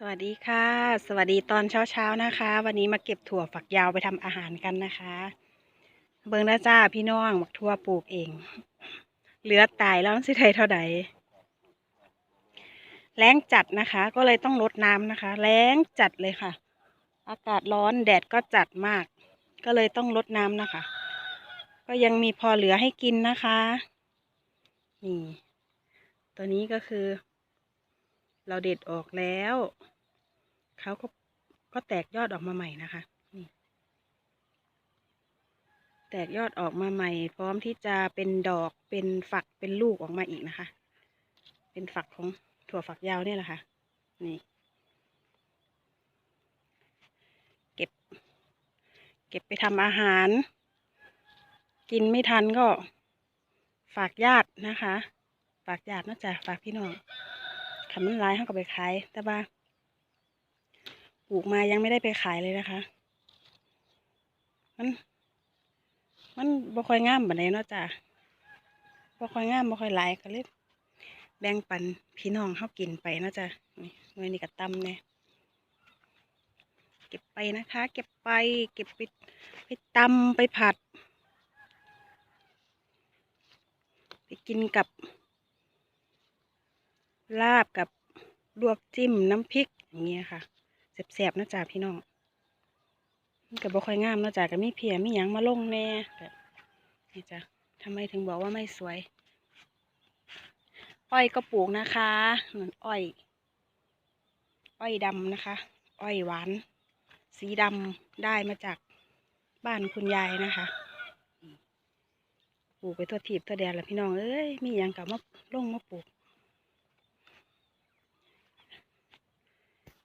สวัสดีค่ะ สวัสดีตอนเช้าๆนะคะ วันนี้มาเก็บถั่วฝักยาวไปทำอาหารกันนะคะ เบิ่งนะจ้าพี่น้องบักทั่วปลูกเอง เหลือตายแล้วสิไทยเท่าใดแรงจัดนะคะ ก็เลยต้องลดน้ำนะคะ แรงจัดเลยค่ะ อากาศร้อนแดดก็จัดมาก ก็เลยต้องลดน้ำนะคะ ก็ยังมีพอเหลือให้กินนะคะ นี่ ตัวนี้ก็คือ เราเด็ดออกแล้วเขาก็ก็แตกยอดออกมาใหม่นะคะนี่แตกยอดออกมาใหม่ พร้อมที่จะเป็นดอกเป็นฝักเป็นลูกออกมาอีกนะคะ เป็นฝักของถั่วฝักยาวเนี่ยแหละค่ะ นี่ เก็บ เก็บไปทำอาหาร กินไม่ทันก็ฝากญาตินะคะ ฝากญาตินะจ๊ะฝากพี่น้อง ขันมันร้ายเขาก็ไปขาย แต่ว่าปลูกมายังไม่ได้ไปขายเลยนะคะ มัน มันบ่ค่อยงามแบบไหนเนาะจ้ะบ่ค่อยงามบ่ค่อยหลายก็เลยแบ่งปันพี่น้องเขากินไปเนาะจ้ะนี่เมื่อนี้ก็ตำเนี่ยเก็บไปนะคะ เก็บไป เก็บไปไปตำไปผัด ไปกินกับ ลาบกับลวกจิ้มน้ำพริกอย่างเงี้ยค่ะแสบๆนะจ๊ะพี่น้องมันก็บ่ค่อยงามนาะจ๊ะก็มีเพียมีหยังมาลงแน่แบบนี่จ้ะทำไมถึงบอกว่าไม่สวย อ้อยก็ปลูกนะคะเหมือนอ้อย อ้อยดำนะคะ อ้อยหวาน สีดำได้มาจากบ้านคุณยายนะคะปลูกไปทั่วทีบทั่วแดนแล้วพี่น้องเอ้ยมีหยังกับมาลงมาปลูก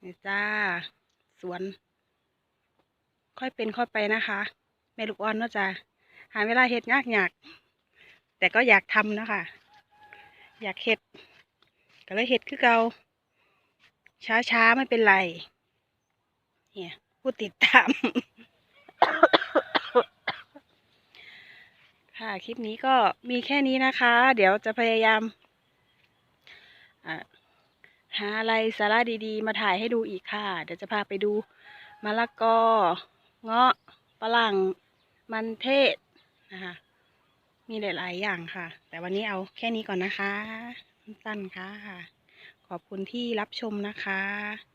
นี่จ้า สวน ค่อยเป็นค่อยไปนะคะแม่ลูกอ่อนเนาะจ้าหาเวลาเฮ็ดยากยากแต่ก็อยากทำนะคะอยากเฮ็ดก็เลยเฮ็ดคือเกาช้าช้าไม่เป็นไร เนี่ยผู้ติดตาม ค่ะ คลิปนี้ก็มีแค่นี้นะคะ เดี๋ยวจะพยายามอ่า หาอะไรสาระดีๆ มาถ่ายให้ดูอีกค่ะ เดี๋ยวจะพาไปดูมะละกอ เงาะฝรั่งมันเทศนะคะ มีหลายๆอย่างค่ะ แต่วันนี้เอาแค่นี้ก่อนนะคะสั้นๆค่ะ ขอบคุณที่รับชมนะคะ